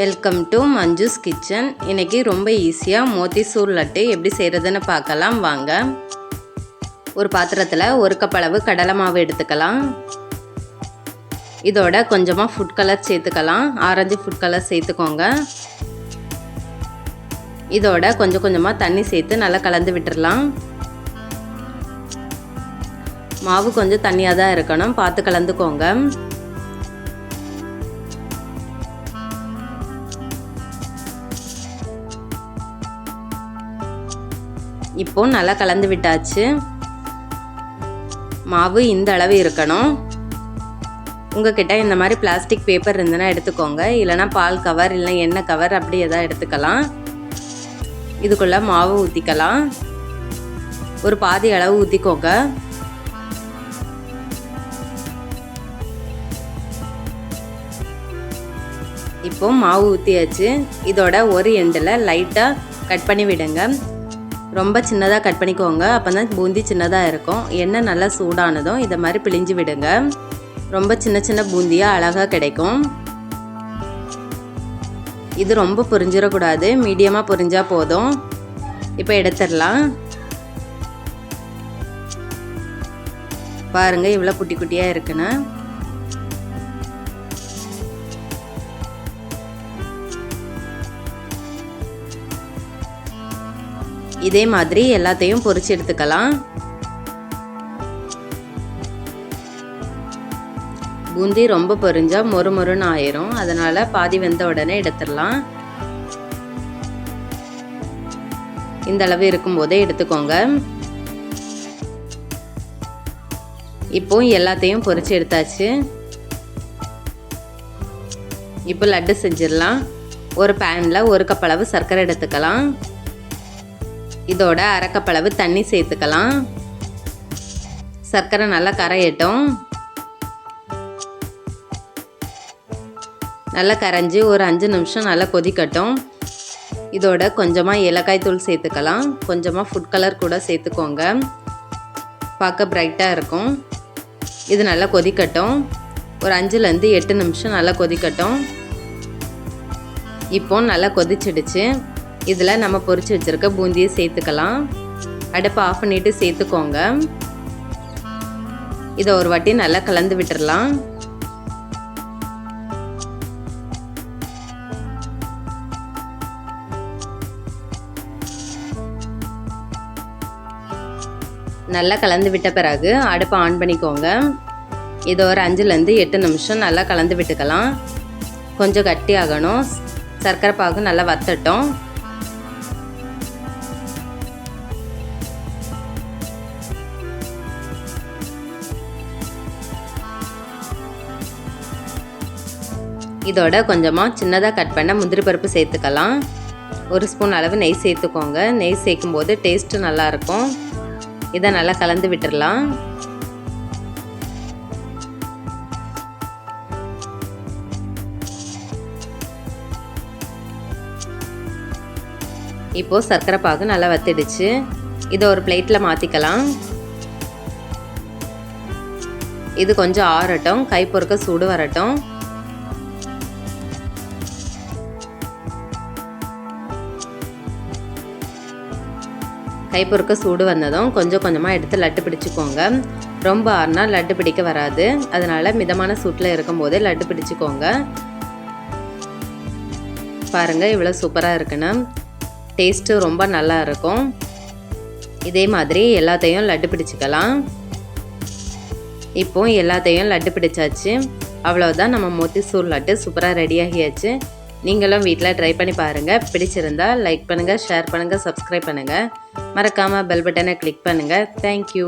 Welcome to Manju's kitchen இன்றைக்கி ரொம்ப ஈஸியாக மோத்திசூர் லட்டு எப்படி செய்கிறதுன்னு பார்க்கலாம். வாங்க. ஒரு பாத்திரத்தில் ஒரு கப் அளவு கடலை மாவு எடுத்துக்கலாம். இதோட கொஞ்சமாக ஃபுட் கலர் சேர்த்துக்கலாம். ஆரஞ்சு ஃபுட் கலர் சேர்த்துக்கோங்க. இதோட கொஞ்சம் கொஞ்சமாக தண்ணி சேர்த்து நல்லா கலந்து விட்டுடலாம் மாவு கொஞ்சம் தண்ணியாக தான் இருக்கணும். பார்த்து கலந்துக்கோங்க. இப்போ நல்லா கலந்து விட்டாச்சு. மாவு இந்த அளவு இருக்கணும். உங்ககிட்ட இந்த மாதிரி பிளாஸ்டிக் பேப்பர் இருந்ததுன்னா எடுத்துக்கோங்க. இல்லைனா பால் கவர் இல்லை எண்ணெய் கவர் அப்படி எதாவது எடுத்துக்கலாம். இதுக்குள்ளே மாவு ஊற்றிக்கலாம் ஒரு பாதி அளவு ஊற்றிக்கோங்க இப்போ மாவு ஊற்றியாச்சு இதோட ஒரு எண்டில் லைட்டாக கட் பண்ணி விடுங்க. ரொம்ப சின்னதாக கட் பண்ணிக்கோங்க. அப்போ தான் பூந்தி சின்னதாக இருக்கும். எண்ணெய் நல்லா சூடானதும் இதை மாதிரி பிழிஞ்சு விடுங்க. ரொம்ப சின்ன சின்ன பூந்தியாக அழகாக கிடைக்கும். இது ரொம்ப பொரிஞ்சிடக்கூடாது. மீடியமாக பொரிஞ்சால் போதும். இப்போ எடுத்துடலாம். பாருங்கள் இவ்வளோ குட்டி குட்டியாக இருக்குன்னு. இதே மாதிரி எல்லாத்தையும் பொறிச்சு எடுத்துக்கலாம். பூந்தி ரொம்ப பொரிஞ்சா மொறு மொறுன்னு ஆயிரும். அதனால பாதி வெந்த உடனே எடுத்துடலாம். இந்த அளவு இருக்கும்போதே எடுத்துக்கோங்க. இப்போ எல்லாத்தையும் பொறிச்சு எடுத்தாச்சு. இப்போ லட்டு செஞ்சிடலாம். ஒரு பேனில் ஒரு கப் அளவு சர்க்கரை எடுத்துக்கலாம். இதோட அரைக்கப்பளவு தண்ணி சேர்த்துக்கலாம். சர்க்கரை நல்லா கரையட்டும். நல்லா கரைஞ்சி ஒரு அஞ்சு நிமிஷம் நல்லா கொதிக்கட்டும். இதோட கொஞ்சமாக ஏலக்காய் தூள் சேர்த்துக்கலாம். கொஞ்சமாக ஃபுட் கலர் கூட சேர்த்துக்கோங்க. பார்க்க பிரைட்டாக இருக்கும். இது நல்லா கொதிக்கட்டும். ஒரு அஞ்சுலேருந்து எட்டு நிமிஷம் நல்லா கொதிக்கட்டும். இப்போ நல்லா கொதிச்சிடுச்சு. இதில் நம்ம பொரிச்சு வச்சுருக்க பூந்தியை சேர்த்துக்கலாம். அடுப்பை ஆஃப் பண்ணிவிட்டு சேர்த்துக்கோங்க. இதை ஒரு வாட்டி நல்லா கலந்து விட்டுடலாம் நல்லா கலந்து விட்ட பிறகு அடுப்பை ஆன் பண்ணிக்கோங்க. இதை ஒரு அஞ்சுலேருந்து எட்டு நிமிஷம் நல்லா கலந்து விட்டுக்கலாம். கொஞ்சம் கட்டி ஆகணும். சர்க்கரை பாகு நல்லா வத்தட்டும். இதோட கொஞ்சமாக சின்னதாக கட் பண்ண முந்திரி பருப்பு சேர்த்துக்கலாம். ஒரு ஸ்பூன் அளவு நெய் சேர்த்துக்கோங்க. நெய் சேர்க்கும் போது டேஸ்ட்டு நல்லாயிருக்கும். இதை நல்லா கலந்து விட்டுடலாம். இப்போது சர்க்கரை பாகு நல்லா வத்திடுச்சு. இதை ஒரு பிளேட்டில் மாற்றிக்கலாம் இது கொஞ்சம் ஆறட்டும். கை பொறுக்க சூடு வரட்டும். கை பொறுக்க சூடு வந்ததும் கொஞ்சம் கொஞ்சமாக எடுத்து லட்டு பிடிச்சிக்கோங்க. ரொம்ப ஆறுனா லட்டு பிடிக்க வராது. அதனால் மிதமான சூட்டில் இருக்கும்போது லட்டு பிடிச்சிக்கோங்க. பாருங்கள் இவ்வளோ சூப்பராக இருக்குன்னு. டேஸ்ட்டு ரொம்ப நல்லா இருக்கும். இதே மாதிரி எல்லாத்தையும் லட்டு பிடிச்சிக்கலாம். இப்போ எல்லாத்தையும் லட்டு பிடிச்சாச்சு. அவ்வளோதான் நம்ம மோத்திசூர் லட்டு சூப்பராக ரெடி ஆகியாச்சு. நீங்களும் வீட்டில் ட்ரை பண்ணி பாருங்கள் பிடிச்சிருந்தா லைக் பண்ணுங்கள் ஷேர் பண்ணுங்கள் சப்ஸ்கிரைப் பண்ணுங்கள் மறக்காமல் பெல் பட்டனை கிளிக் பண்ணுங்கள் தேங்க்யூ